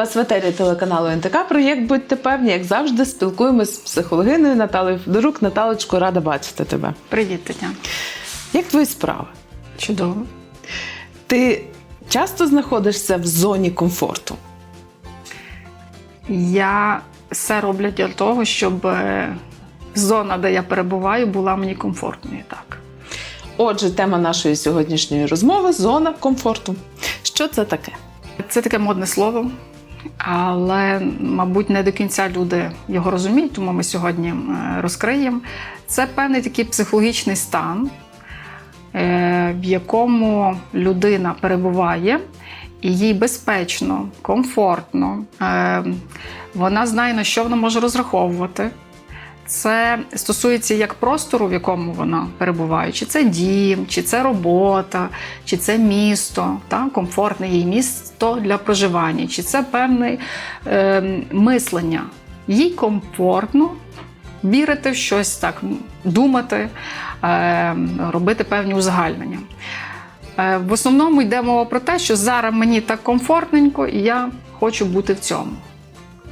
вас в етері телеканалу НТК. Проєкт Будьте певні, як завжди, спілкуємось з психологиною Наталею Федорук. Наталочко, рада бачити тебе. Привіт, Тетяна. Як твої справи? Чудово. Ти часто знаходишся в зоні комфорту? Я все роблю для того, щоб е, зона, де я перебуваю, була мені комфортною. Так. Отже, тема нашої сьогоднішньої розмови зона комфорту. Що це таке? Це таке модне слово, але, мабуть, не до кінця люди його розуміють, тому ми сьогодні е, розкриємо. Це певний такий психологічний стан, е, в якому людина перебуває, і їй безпечно, комфортно. Е, Вона знає, на що вона може розраховувати. Це стосується як простору, в якому вона перебуває, чи це дім, чи це робота, чи це місто, так? комфортне їй місто для проживання, чи це певне е, мислення. Їй комфортно вірити в щось, так, думати, е, робити певні узагальнення. Е, в основному йде мова про те, що зараз мені так комфортненько, і я хочу бути в цьому.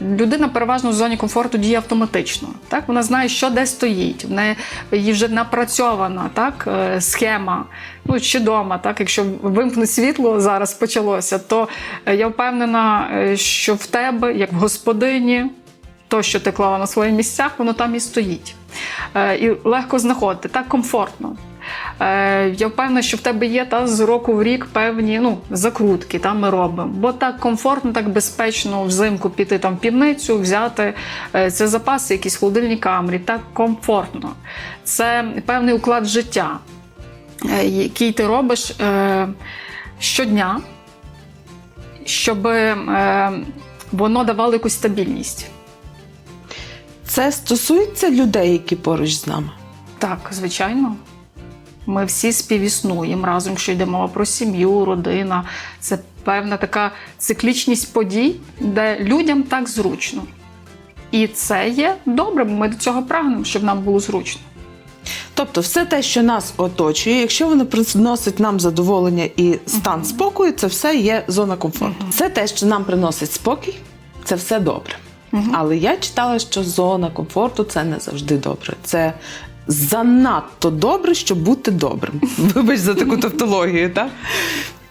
Людина переважно в зоні комфорту діє автоматично. Так? Вона знає, що де стоїть, в неї їй вже напрацьована так? е, схема. Ну, чи вдома, так? якщо вимкнуть світло зараз почалося, то е, я впевнена, е, що в тебе, як в господині, то, що ти клала на своїх місцях, воно там і стоїть. І легко знаходити, так комфортно. Е, Я впевнена, що в тебе є та з року в рік певні ну, закрутки, та ми робимо. Бо так комфортно, так безпечно взимку піти там в півницю, взяти е, це запаси, якісь в холодильній камері. Так комфортно. Це певний уклад життя, е, який ти робиш е, щодня, щоб е, воно давало якусь стабільність. Це стосується людей, які поруч з нами. Так, звичайно. Ми всі співіснуємо разом, якщо йде мова про сім'ю, родина. Це певна така циклічність подій, де людям так зручно. І це є добре, бо ми до цього прагнемо, щоб нам було зручно. Тобто, все те, що нас оточує, якщо воно приносить нам задоволення і стан спокою, це все є зона комфорту. Все те, що нам приносить спокій, це все добре. Але я читала, що зона комфорту це не завжди добре. Це занадто добре, щоб бути добрим. Вибач за таку тавтологію, так?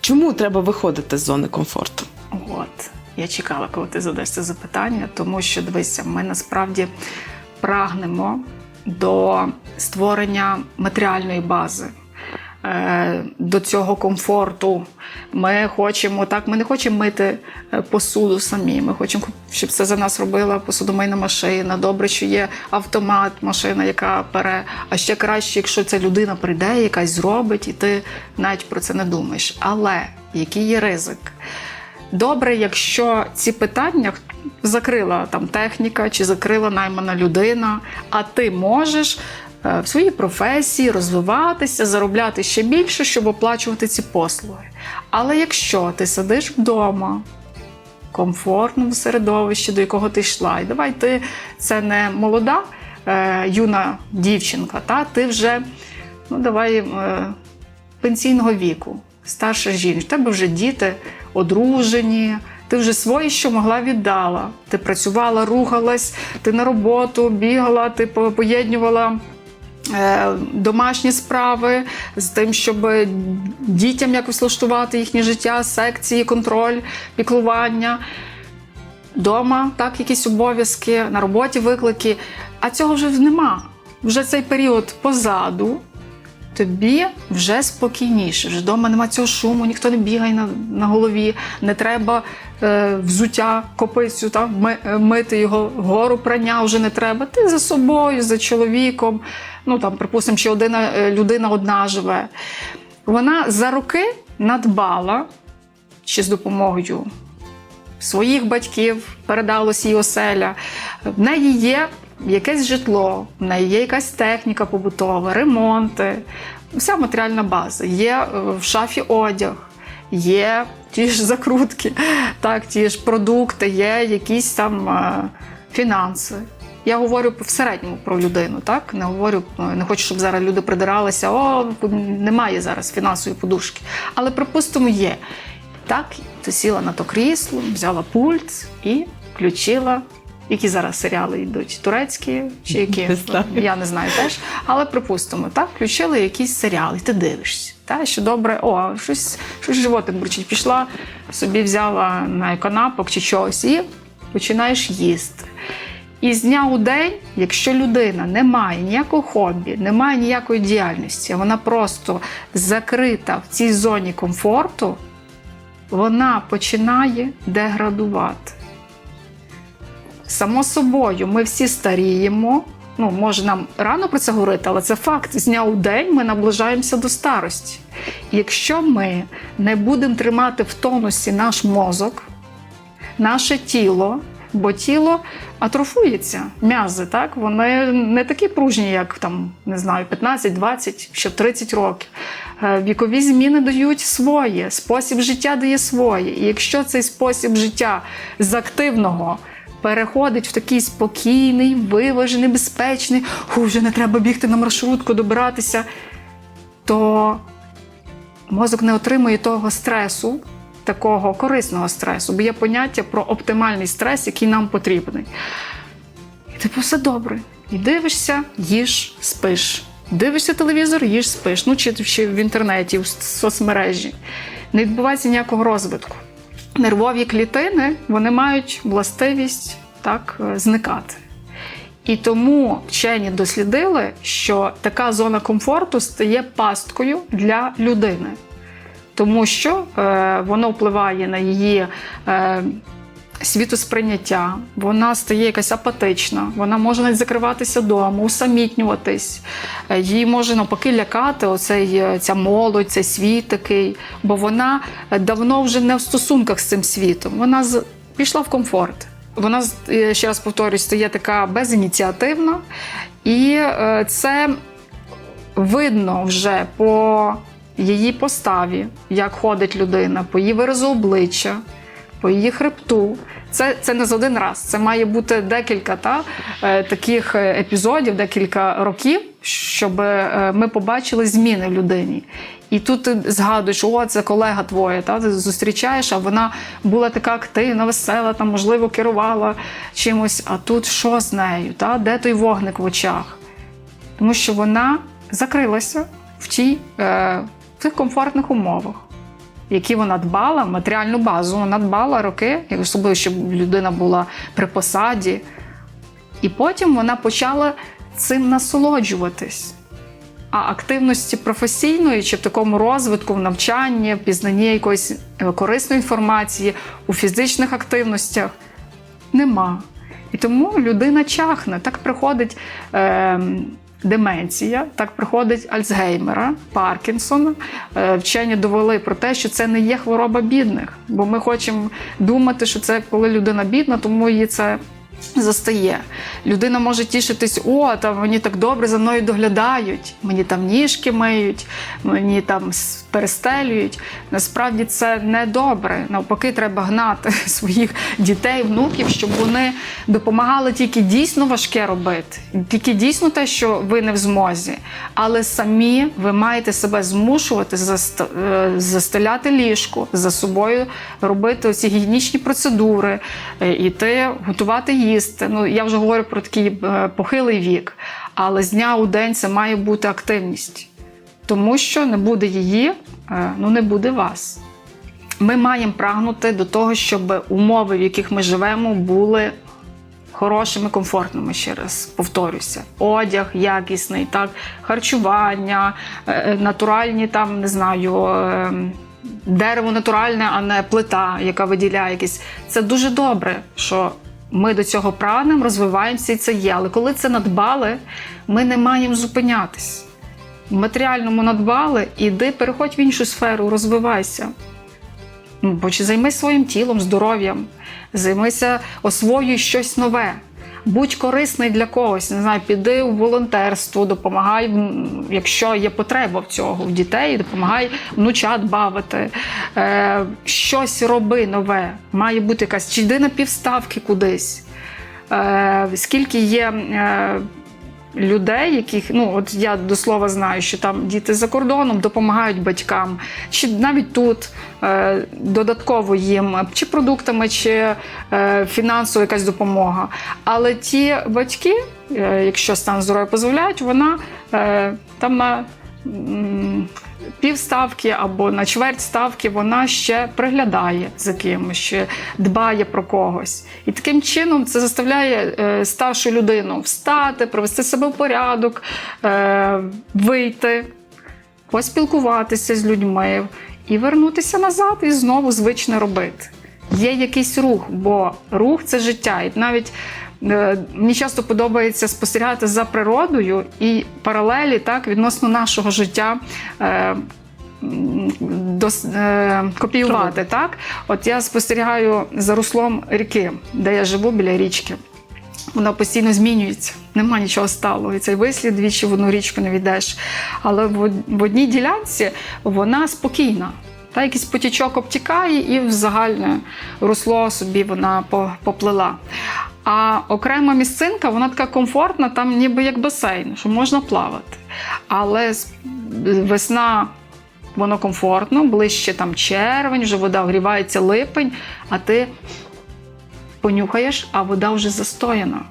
Чому треба виходити з зони комфорту? От, я чекала, коли ти задаш це запитання, тому що дивися, ми насправді прагнемо до створення матеріальної бази. Е, До цього комфорту. Ми хочемо так, ми не хочемо мити е, посуду самі. Ми хочемо, щоб це за нас робила посудомийна машина. Добре, що є автомат, машина, яка пере. А ще краще, якщо ця людина прийде, якась зробить, і ти навіть про це не думаєш. Але який є ризик? Добре, якщо ці питання закрила там техніка чи закрила наймана людина, а ти можеш в своїй професії розвиватися, заробляти ще більше, щоб оплачувати ці послуги. Але якщо ти сидиш вдома, в комфортному середовищі, до якого ти йшла, і давай ти це не молода е, юна дівчинка, та ти вже ну давай е, пенсійного віку, старша жінка, в тебе вже діти одружені. Ти вже своє, що могла, віддала. Ти працювала, рухалась, ти на роботу бігала, ти по- поєднувала е, домашні справи з тим, щоб дітям якось влаштувати їхнє життя, секції, контроль, піклування. Дома так, якісь обов'язки, на роботі виклики. А цього вже нема. Вже цей період позаду. Тобі вже спокійніше. Вже вдома нема цього шуму, ніхто не бігає на, на голові, не треба е, взуття, копицю, та, е, мити його, гору прання вже не треба. Ти за собою, за чоловіком. Ну там, припустимо, чи одна е, людина одна живе. Вона за роки надбала чи з допомогою своїх батьків передалось їй оселя. В неї є якесь житло, в неї є якась техніка побутова, ремонти, вся матеріальна база. Є е, в шафі одяг, є ті ж закрутки, так, ті ж продукти, є якісь там е, фінанси. Я говорю в середньому про людину, так не говорю, е, не хочу, щоб зараз люди придиралися. О, немає зараз фінансової подушки. Але припустимо, є. Так, то сіла на то крісло, взяла пульт і включила. Які зараз серіали йдуть? Турецькі чи які? Не. Я не знаю теж. Але припустимо, так, включили якийсь серіал, і ти дивишся. Та, що добре, о, щось, щось животик бурчить. Пішла, собі взяла на канапок чи чогось і починаєш їсти. І з дня у день, якщо людина не має ніякого хобі, не має ніякої діяльності, вона просто закрита в цій зоні комфорту, вона починає деградувати. Само собою, ми всі старіємо. Ну, може, нам рано про це говорити, але це факт. З дня у день ми наближаємося до старості. Якщо ми не будемо тримати в тонусі наш мозок, наше тіло, бо тіло атрофується, м'язи, так? Вони не такі пружні, як там, не знаю, 15, 20, ще 30 років. Е, Вікові зміни дають своє, спосіб життя дає своє. І якщо цей спосіб життя з активного переходить в такий спокійний, виважений, безпечний, ху, вже не треба бігти на маршрутку, добиратися, то мозок не отримує того стресу, такого корисного стресу, бо є поняття про оптимальний стрес, який нам потрібний. І типу, все добре. І дивишся, їж, спиш. Дивишся телевізор, їж, спиш. Ну, чи, чи в інтернеті, в соцмережі. Не відбувається ніякого розвитку. Нервові клітини вони мають властивість так е, зникати. І тому вчені дослідили, що така зона комфорту стає пасткою для людини, тому що е, воно впливає на її е, світосприйняття, вона стає якась апатична, вона може навіть закриватися вдома, усамітнюватись. Е, Її може навпаки лякати оцей, е, ця молодь, цей світ такий, бо вона е, давно вже не в стосунках з цим світом. Вона пішла в комфорт. Вона ще раз повторюсь, стає така безініціативна, і це видно вже по її поставі, як ходить людина, по її виразу обличчя, по її хребту. Це, це не за один раз. Це має бути декілька та, е, таких е, епізодів, декілька років, щоб е, ми побачили зміни в людині. І тут ти згадуєш, о, це колега твоя, та, ти зустрічаєш, а вона була така активна, весела, там, можливо, керувала чимось. А тут що з нею? Та? Де той вогник в очах? Тому що вона закрилася в тій, е, в тих комфортних умовах, які вона дбала, матеріальну базу. Вона дбала роки, особливо, щоб людина була при посаді. І потім вона почала цим насолоджуватись. А активності професійної чи в такому розвитку, в навчанні, в пізнанні якоїсь е, корисної інформації у фізичних активностях нема. І тому людина чахне. Так приходить е, деменція, так приходить Альцгеймера, Паркінсона. Е, вчені довели про те, що це не є хвороба бідних. Бо ми хочемо думати, що це коли людина бідна, тому її це. Застає. Людина може тішитись, о, там мені так добре за мною доглядають, мені там ніжки миють, мені там перестелюють. Насправді це не добре. Навпаки, треба гнати своїх дітей, внуків, щоб вони допомагали тільки дійсно важке робити, тільки дійсно те, що ви не в змозі. Але самі ви маєте себе змушувати е, застеляти ліжко, за собою робити ці гігієнічні процедури, е, іти готувати їсти. Ну я вже говорю про такий е, похилий вік, але з дня у день це має бути активність, тому що не буде її, е, ну не буде вас. Ми маємо прагнути до того, щоб умови, в яких ми живемо, були хорошими, комфортними. Ще раз повторюся: одяг якісний, так, харчування, е, натуральні там, не знаю. Дерево натуральне, а не плита, яка виділяє якісь. Це дуже добре, що ми до цього прагнемо, розвиваємося і це є. Але коли це надбали, ми не маємо зупинятись. В матеріальному надбали, іди, переходь в іншу сферу, розвивайся. Ну, Бо чи займись своїм тілом, здоров'ям, займися, освоюй щось нове. Будь корисний для когось, не знаю, піди у волонтерство, допомагай, якщо є потреба в цього в дітей, допомагай внучат бавити. Е, щось роби нове. Має бути якась, чи йди на півставки кудись. Е, скільки є е, людей, яких ну от я до слова знаю, що там діти за кордоном допомагають батькам, чи навіть тут е, додатково їм чи продуктами, чи е, фінансова якась допомога. Але ті батьки, е, якщо стан здоров'я дозволяють, вона е, там на півставки або на чверть ставки вона ще приглядає за кимось, ще дбає про когось. І таким чином це заставляє е, старшу людину встати, привести себе в порядок, е, вийти, поспілкуватися з людьми і вернутися назад і знову звичне робити. Є якийсь рух, бо рух це життя. І навіть мені часто подобається спостерігати за природою і паралелі так, відносно нашого життя. Е, дос- е, копіювати. Так? От я спостерігаю за руслом ріки, де я живу біля річки. Вона постійно змінюється, нема нічого сталого. І цей вислід двічі в одну річку не війдеш. Але в одній ділянці вона спокійна. Та якийсь потічок обтікає, і в загальне русло собі вона поплила. А окрема місцинка, вона така комфортна, там ніби як басейн, що можна плавати. Але весна воно комфортно, ближче там червень, вже вода огрівається липень, а ти понюхаєш, а вода вже застояна.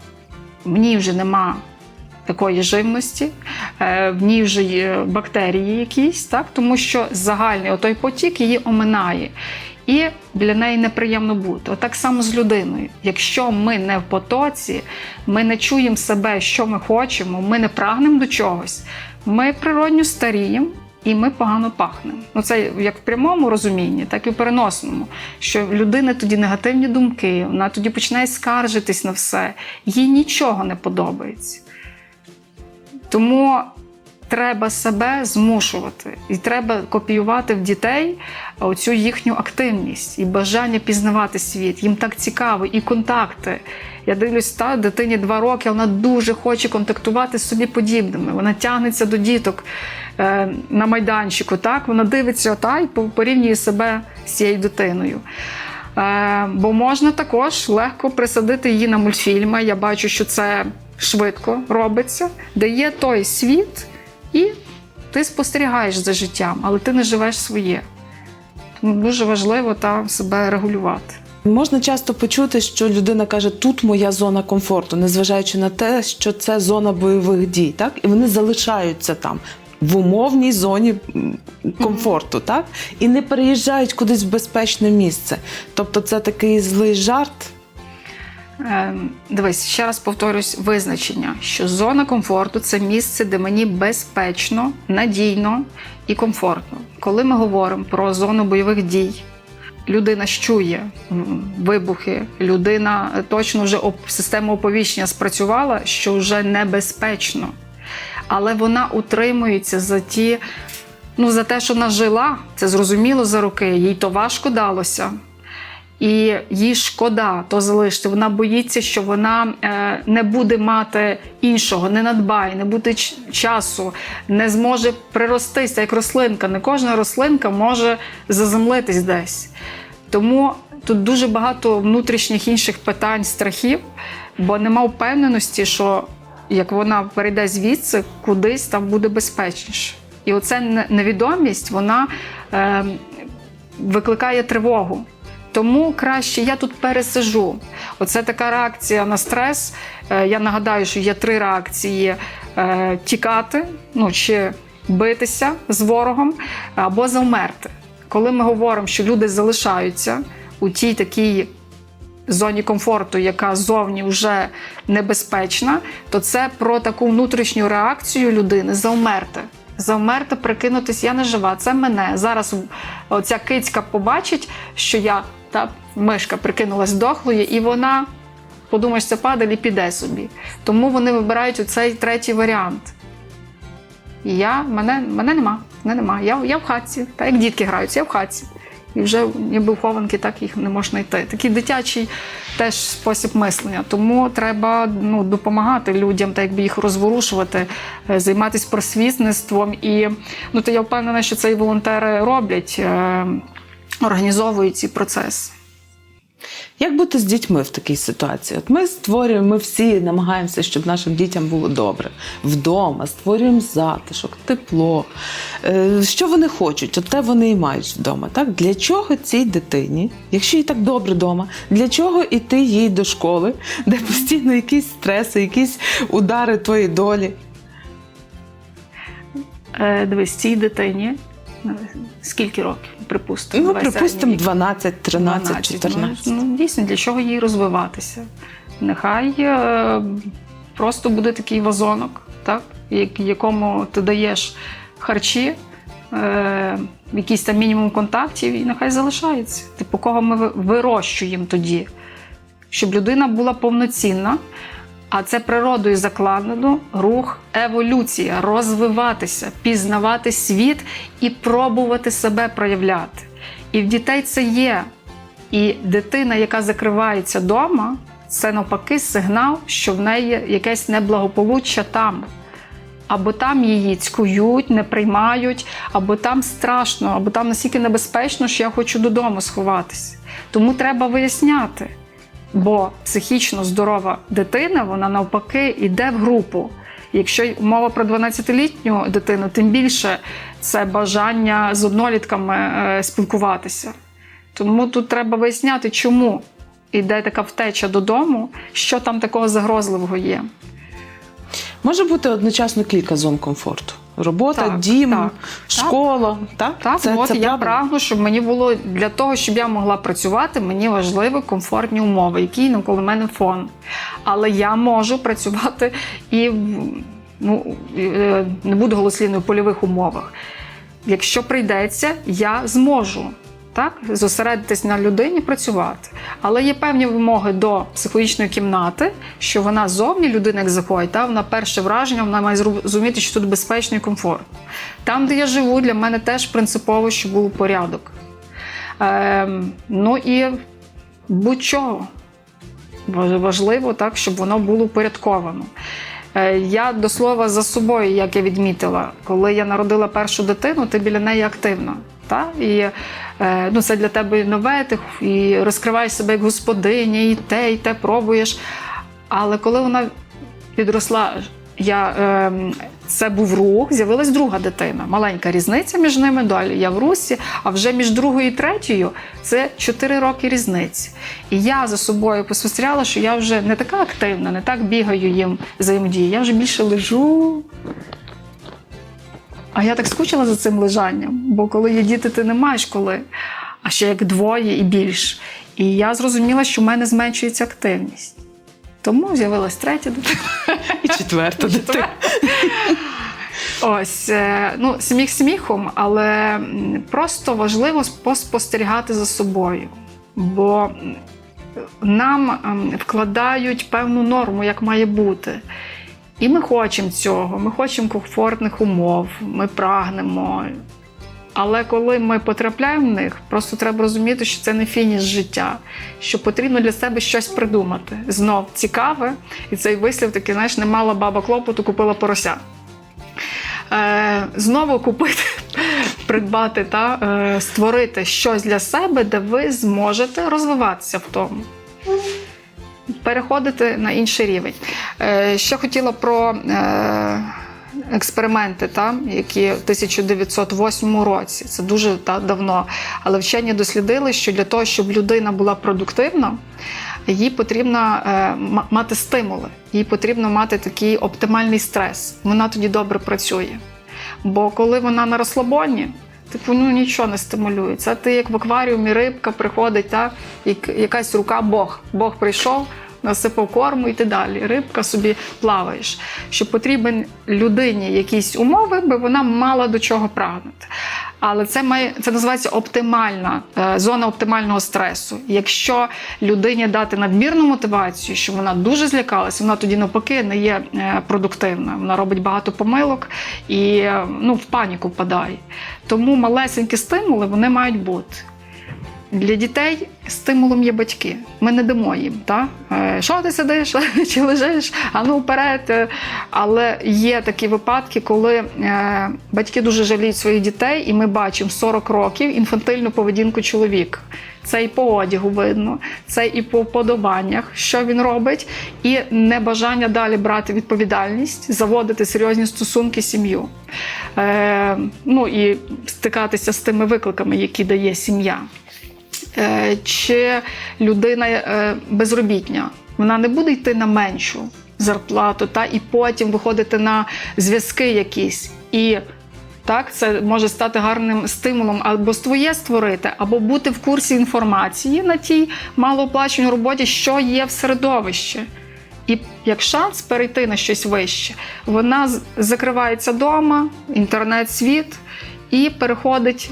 Ній вже нема такої живності, е, в ній вже є бактерії якісь, так? тому що загальний отой потік її оминає. І для неї неприємно бути. Отак само з людиною. Якщо ми не в потоці, ми не чуємо себе, що ми хочемо, ми не прагнемо до чогось, ми природньо старіємо і ми погано пахнемо. Ну це як в прямому розумінні, так і в переносному. Що в людини тоді негативні думки, вона тоді починає скаржитись на все, їй нічого не подобається. Тому треба себе змушувати, і треба копіювати в дітей оцю їхню активність і бажання пізнавати світ. Їм так цікаво, і контакти. Я дивлюсь, та дитині два роки, вона дуже хоче контактувати з собі подібними. Вона тягнеться до діток е, на майданчику. Так, вона дивиться ота і порівнює себе з цією дитиною. Е, бо можна також легко присадити її на мультфільми. Я бачу, що це швидко робиться, де є той світ, і ти спостерігаєш за життям, але ти не живеш своє. Тому дуже важливо там себе регулювати. Можна часто почути, що людина каже, тут моя зона комфорту, незважаючи на те, що це зона бойових дій, так? І вони залишаються там. В умовній зоні комфорту, так? І не переїжджають кудись в безпечне місце. Тобто це такий злий жарт. Е, Дивись, ще раз повторюсь визначення, що зона комфорту це місце, де мені безпечно, надійно і комфортно. Коли ми говоримо про зону бойових дій, людина щує вибухи, людина точно вже система оповіщення спрацювала, що вже небезпечно. Але вона утримується за ті, ну за те, що вона жила, це зрозуміло за роки, їй то важко далося. І їй шкода то залишити. Вона боїться, що вона е, не буде мати іншого, не надбає, не буде часу, не зможе приростися як рослинка. Не кожна рослинка може заземлитись десь. Тому тут дуже багато внутрішніх інших питань, страхів, бо нема впевненості, що як вона перейде звідси, кудись там буде безпечніше. І оця невідомість вона е, викликає тривогу. Тому краще я тут пересижу. Оце така реакція на стрес. Е, Я нагадаю, що є три реакції: Е, тікати, ну чи битися з ворогом, або завмерти. Коли ми говоримо, що люди залишаються у тій такій зоні комфорту, яка зовні вже небезпечна, то це про таку внутрішню реакцію людини завмерти. Завмерти, прикинутись, я не жива, це мене. Зараз оця кицька побачить, що я та мишка прикинулась дохлою, і вона подумає, що це падаль і піде собі. Тому вони вибирають оцей третій варіант. І я, мене, мене нема, мене нема. Я, я в хатці, так як дітки граються, я в хатці. І вже ніби в хованки так їх не можна йти. Такий дитячий теж спосіб мислення. Тому треба ну, допомагати людям, так якби їх розворушувати, е, займатися просвітництвом. І ну, то я впевнена, що це і волонтери роблять, е, організовують ці процеси. Як бути з дітьми в такій ситуації? От ми створюємо, ми всі намагаємося, щоб нашим дітям було добре вдома, створюємо затишок, тепло. Е, Що вони хочуть, от те вони і мають вдома. Так? Для чого цій дитині, якщо їй так добре вдома, для чого іти їй до школи, де постійно якісь стреси, якісь удари твоєї долі? Е, дивись, цій дитині скільки років, припустимо? Ну, припустимо, середній вік. 12, 13, 14. Ну, ну, дійсно, для чого їй розвиватися? Нехай е, просто буде такий вазонок, так? якому ти даєш харчі, е, якийсь там мінімум контактів, і нехай залишається. Типу, кого ми вирощуємо тоді? Щоб людина була повноцінна, а це природою закладено рух, еволюція, розвиватися, пізнавати світ і пробувати себе проявляти. І в дітей це є. І дитина, яка закривається вдома, це навпаки сигнал, що в неї якесь неблагополуччя там. Або там її цькують, не приймають, або там страшно, або там настільки небезпечно, що я хочу додому сховатися. Тому треба виясняти. Бо психічно здорова дитина, вона навпаки йде в групу. Якщо мова про 12-літню дитину, тим більше це бажання з однолітками е, спілкуватися. Тому тут треба виясняти, чому йде така втеча додому, що там такого загрозливого є. Може бути одночасно кілька зон комфорту. Робота, Так, дім, так, школа. Так, Так, це, от це я прагну, щоб мені було для того, щоб я могла працювати, мені важливі комфортні умови, який навколо мене фон. Але я можу працювати і ну, е, не буду голослівною в польових умовах. Якщо прийдеться, я зможу. Так, зосередитись на людині, працювати. Але є певні вимоги до психологічної кімнати, що вона зовні людина, як заходить, та вона перше враження, вона має зрозуміти, що тут безпечно і комфортно. Там, де я живу, для мене теж принципово, щоб був порядок. Ем, ну і будь-чого важливо, так, щоб воно було упорядковано. Е, Я до слова за собою, як я відмітила, коли я народила першу дитину, ти біля неї активна. Та? І е, ну, це для тебе нове, ти і розкриваєш себе як господиня, і те, і те пробуєш. Але коли вона підросла, я, е, це був рух, з'явилась друга дитина. Маленька різниця між ними далі. Я в русі, а вже між другою і третьою це 4 роки різниці. І я за собою спостерігала, що я вже не така активна, не так бігаю їм взаємодію. Я вже більше лежу. А я так скучила за цим лежанням, бо коли є діти, ти не маєш коли, а ще як двоє і більш. І я зрозуміла, що в мене зменшується активність. Тому з'явилась третя дитина. І четверта дитина. Ось, е, ну, сміх сміхом, але просто важливо поспостерігати за собою. Бо нам вкладають певну норму, як має бути. І ми хочемо цього, ми хочемо комфортних умов, ми прагнемо. Але коли ми потрапляємо в них, просто треба розуміти, що це не фініш життя, що потрібно для себе щось придумати. Знов цікаве, і цей вислів такий, знаєш, не мала баба клопоту, купила порося. Е, знову купити, придбати та е, створити щось для себе, де ви зможете розвиватися в тому. Переходити на інший рівень. Е, ще хотіла про е, експерименти, та, які в 1908 році. Це дуже та, давно. Але вчені дослідили, що для того, щоб людина була продуктивна, їй потрібно е, мати стимули, їй потрібно мати такий оптимальний стрес. Вона тоді добре працює. Бо коли вона на розслабоні, типу ну нічого не стимулюється. Ти як в акваріумі рибка приходить, та, як, якась рука Бог. Бог прийшов, насипав корму і ти далі. Рибка собі плаваєш. Що потрібен людині якісь умови, би вона мала до чого прагнути. Але це має це називається оптимальна е, зона оптимального стресу. Якщо людині дати надмірну мотивацію, що вона дуже злякалася, вона тоді навпаки не є е, продуктивна. Вона робить багато помилок і е, ну, в паніку впадає. Тому малесенькі стимули вони мають бути. Для дітей стимулом є батьки. Ми не дамо їм. Та? Е, Що ти сидиш чи лежиш? А ну вперед. Е, Але є такі випадки, коли е, батьки дуже жаліють своїх дітей, і ми бачимо 40 років інфантильну поведінку чоловіка. Це і по одягу видно, це і по вподобаннях, що він робить, і небажання далі брати відповідальність, заводити серйозні стосунки сім'ю. Е, ну і стикатися з тими викликами, які дає сім'я. Е, чи людина е, безробітня, вона не буде йти на меншу зарплату, та і потім виходити на зв'язки якісь. І так, це може стати гарним стимулом або своє створити, або бути в курсі інформації на тій малооплаченій роботі, що є в середовищі. І як шанс перейти на щось вище, вона закривається вдома, інтернет-світ і переходить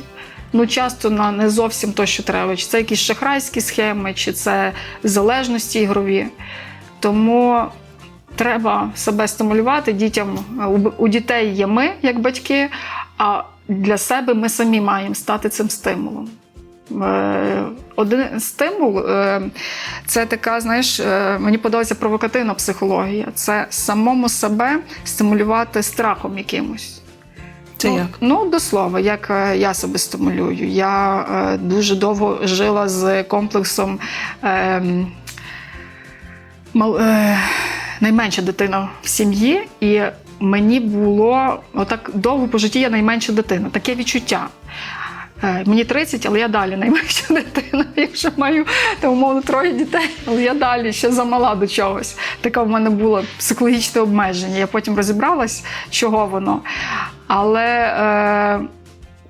ну, часто на не зовсім то, що треба. Чи це якісь шахрайські схеми, чи це залежності ігрові. Тому треба себе стимулювати дітям. У- дітей є ми, як батьки, а для себе ми самі маємо стати цим стимулом. Е, Один стимул е, це така, знаєш, е, мені подобається провокативна психологія. Це самому себе стимулювати страхом якимось. Це ну, як? Ну, до слова, як я себе стимулюю. Я дуже довго жила з комплексом. Е, мал, е, найменша дитина в сім'ї, і мені було отак довго по житті я найменша дитина. Таке відчуття. Е, Мені 30, але я далі найменша дитина. Якщо маю там, умовно троє дітей, але я далі ще замала до чогось. Таке в мене було психологічне обмеження. Я потім розібралась, чого воно. Але е,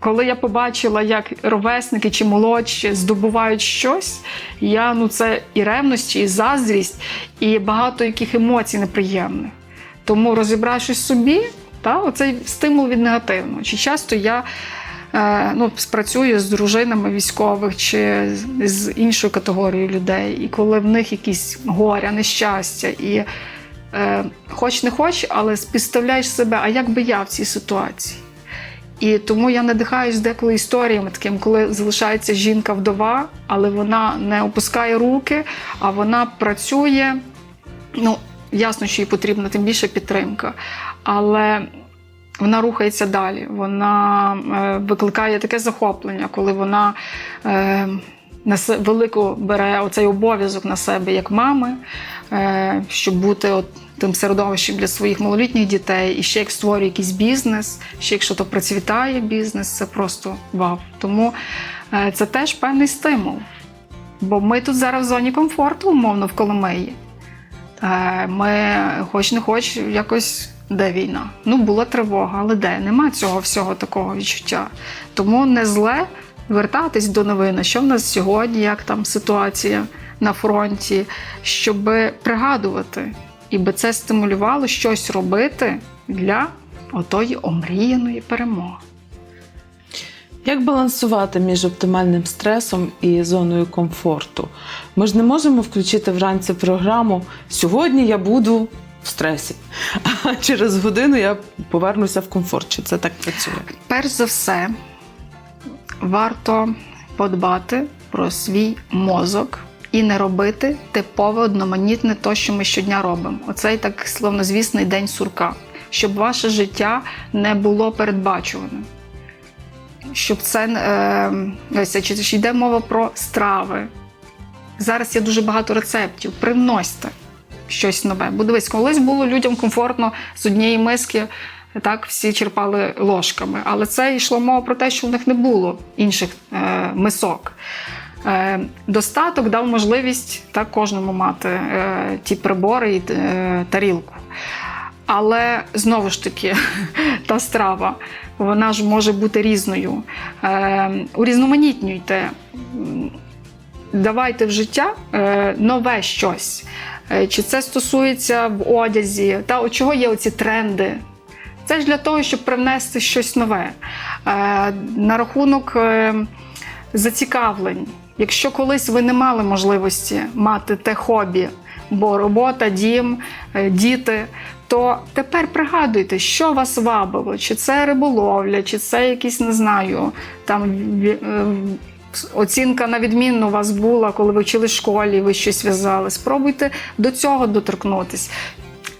коли я побачила, як ровесники чи молодші здобувають щось, я ну це і ревності, і заздрість, і багато яких емоцій неприємних. Тому розібравшись собі, та, оцей стимул від негативного. Чи часто я е, ну, спрацюю з дружинами військових чи з- іншою категорією людей, і коли в них якісь горя, нещастя, і е, хоч не хоч, але співставляєш себе, а як би я в цій ситуації? І тому я надихаюсь деколи історіями таким, коли залишається жінка-вдова, але вона не опускає руки, а вона працює. Ну, ясно, що їй потрібна тим більше підтримка, але вона рухається далі. Вона е, викликає таке захоплення, коли вона е, несе велику бере оцей обов'язок на себе як мами, е, щоб бути от тим середовищем для своїх малолітніх дітей, і ще як створює якийсь бізнес, ще якщо то процвітає бізнес, це просто вау. Тому це теж певний стимул. Бо ми тут зараз в зоні комфорту, умовно, в Коломиї. Е, Ми, хоч не хоч, якось де війна. Ну, була тривога, але де? Нема цього всього такого відчуття. Тому не зле вертатись до новин, що в нас сьогодні, як там ситуація на фронті, щоб пригадувати, і би це стимулювало щось робити для отої омріяної перемоги. Як балансувати між оптимальним стресом і зоною комфорту? Ми ж не можемо включити вранці програму Сьогодні я буду в стресі, а через годину я повернуся в комфорт. Чи це так працює? Перш за все, варто подбати про свій мозок і не робити типове одноманітне то, що ми щодня робимо. Оцей так словнозвісний день сурка, щоб ваше життя не було передбачуваним. Щоб це е, ось, ж йде мова про страви. Зараз є дуже багато рецептів. Приносьте щось нове. Бо дивись, колись було людям комфортно з однієї миски. Так, всі черпали ложками, але це йшло мова про те, що в них не було інших е, мисок. Е, достаток дав можливість так, кожному мати е, ті прибори і е, тарілку. Але знову ж таки, та страва, вона ж може бути різною. Е, урізноманітнюйте. Давайте в життя е, нове щось. Е, Чи це стосується в одязі, та от чого є оці тренди? Це ж для того, щоб привнести щось нове. На рахунок зацікавлень. Якщо колись ви не мали можливості мати те хобі, бо робота, дім, діти, то тепер пригадуйте, що вас вабило, чи це риболовля, чи це якісь, не знаю, там е, оцінка на відмінно у вас була, коли ви вчили школі, ви щось в'язали. Спробуйте до цього доторкнутись.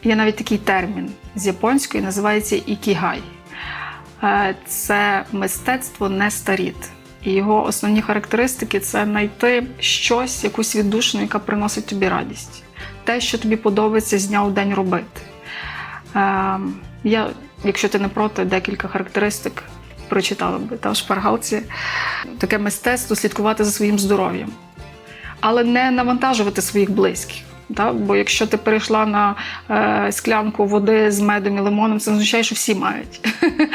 Є навіть такий термін з японської, називається ікігай. Е, Це мистецтво не старіти. І його основні характеристики це знайти щось, якусь віддушину, яка приносить тобі радість. Те, що тобі подобається з дня у день робити. Е, Я, якщо ти не проти, декілька характеристик прочитала би та в шпаргалці. Таке мистецтво слідкувати за своїм здоров'ям, але не навантажувати своїх близьких. Та? Бо якщо ти перейшла на е, склянку води з медом і лимоном, це означає, що всі мають.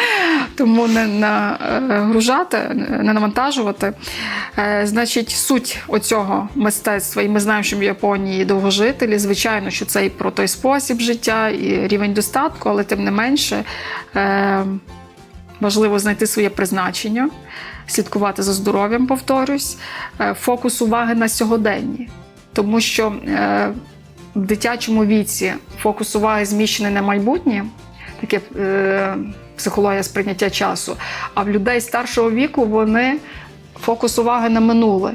Тому не нагружати, не навантажувати. Е, значить, суть оцього мистецтва, і ми знаємо, що в Японії довгожителі, звичайно, що це і про той спосіб життя, і рівень достатку, але тим не менше. Е, Важливо знайти своє призначення, слідкувати за здоров'ям, повторюсь, Е, фокус уваги на сьогоденні. Тому що е, в дитячому віці фокус уваги зміщений на майбутнє, таке е, психологія сприйняття часу. А в людей старшого віку вони фокус уваги на минуле.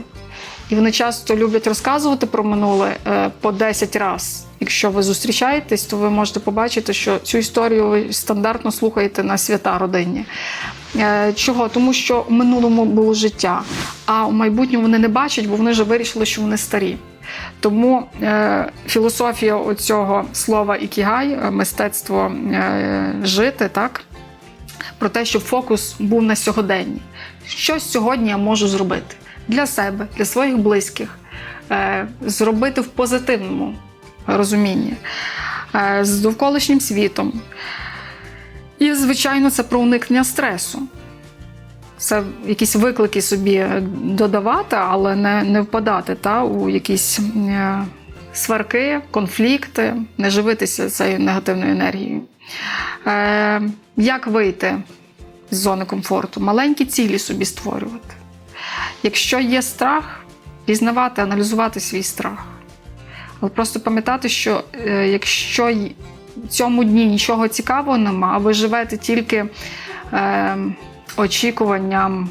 І вони часто люблять розказувати про минуле е, по 10 разів. Якщо ви зустрічаєтесь, то ви можете побачити, що цю історію ви стандартно слухаєте на свята родині. Чого? Тому що в минулому було життя, а у майбутньому вони не бачать, бо вони вже вирішили, що вони старі. Тому е, філософія оцього слова ікігай, е, мистецтво е, жити, так? про те, щоб фокус був на сьогоденні. Що сьогодні я можу зробити для себе, для своїх близьких, е, зробити в позитивному розумінні, е, з довколишнім світом. І, звичайно, це про уникнення стресу. Це якісь виклики собі додавати, але не, не впадати та, у якісь е, сварки, конфлікти, не живитися цією негативною енергією. Е, як вийти з зони комфорту? Маленькі цілі собі створювати. Якщо є страх, пізнавати, аналізувати свій страх. Але просто пам'ятати, що е, якщо в цьому дні нічого цікавого нема, а ви живете тільки е, очікуванням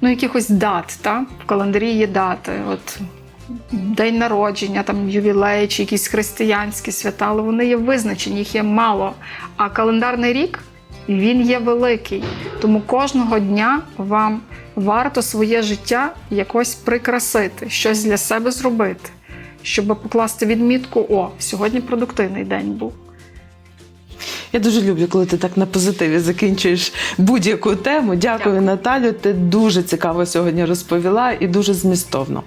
ну, якихось дат, та? в календарі є дати. От, День народження, там ювілей чи якісь християнські свята, але вони є визначені, їх є мало. А календарний рік він є великий. Тому кожного дня вам варто своє життя якось прикрасити, щось для себе зробити, щоб покласти відмітку: о, сьогодні продуктивний день був. Я дуже люблю, коли ти так на позитиві закінчуєш будь-яку тему. Дякую, Дякую. Наталю. Ти дуже цікаво сьогодні розповіла і дуже змістовно.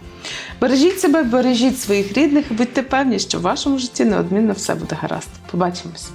Бережіть себе, бережіть своїх рідних, і будьте певні, що в вашому житті неодмінно все буде гаразд. Побачимось.